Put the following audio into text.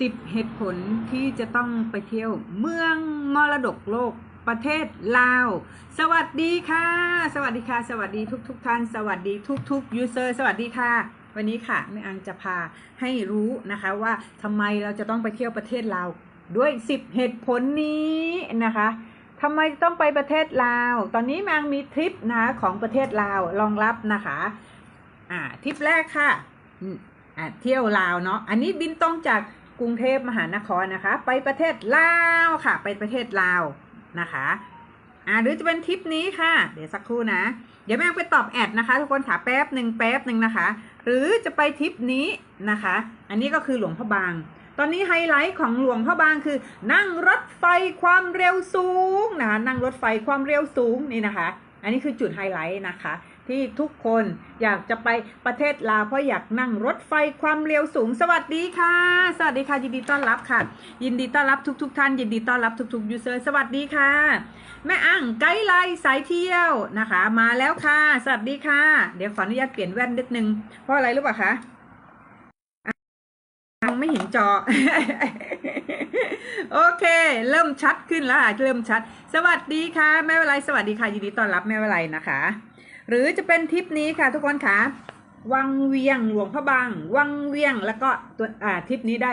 สิบเหตุผลที่จะต้องไปเที่ยวเมืองมรดกโลกประเทศลาว สวัสดีค่ะ สวัสดีค่ะ สวัสดีทุกทุกท่าน สวัสดีทุกทุกยูเซอร์ สวัสดีค่ะ วันนี้ค่ะแม่อังจะพาให้รู้นะคะว่าทำไมเราจะต้องไปเที่ยวประเทศลาวด้วย10เหตุผลนี้นะคะทำไมต้องไปประเทศลาว ตอนนี้แมอังมีทริปนะคะของประเทศลาวรองรับนะคะ อ่าทริปแรกค่ะอ่าเที่ยวลาวเนาะ อันนี้บินตรงจาก กรุงเทพมหานครนะคะ ไปประเทศลาวค่ะ ไปประเทศลาวนะคะอ่าหรือจะเป็นทริปนี้ค่ะ เดี๋ยวสักครู่นะ เดี๋ยวแม่ไปตอบแอดนะคะ ทุกคนถามแป๊บหนึ่งแป๊บหนึ่งนะคะ หรือจะไปทริปนี้นะคะ อันนี้ก็คือหลวงพระบาง ตอนนี้ไฮไลท์ของหลวงพระบางคือ นั่งรถไฟความเร็วสูงนะคะนั่งรถไฟความเร็วสูงนี่นะคะ อันนี้คือจุดไฮไลท์นะคะ ที่ทุกคนอยากจะไปประเทศลาวเพราะอยากนั่งรถไฟความเร็วสูง สวัสดีค่ะ สวัสดีค่ะ ยินดีต้อนรับค่ะ ยินดีต้อนรับทุกๆท่าน ยินดีต้อนรับทุกๆยูเซอร์สวัสดีค่ะ แม่อั้งไกด์ไลน์สายเที่ยวนะคะ มาแล้วค่ะ สวัสดีค่ะ เดี๋ยวขออนุญาตเปลี่ยนแว่นนิดนึง เพราะอะไรรู้ป่ะคะมองไม่เห็นจอ โอเค เริ่มชัดขึ้นแล้วค่ะเริ่มชัด สวัสดีค่ะ แม่เวไลสวัสดีค่ะ ยินดีต้อนรับแม่เวไลนะคะ หรือจะเป็นทริปนี้ค่ะทุกคนค่ะวังเวียงหลวงพระบาง วังเวียงแล้วก็ตัวอ่าทริปนี้ได้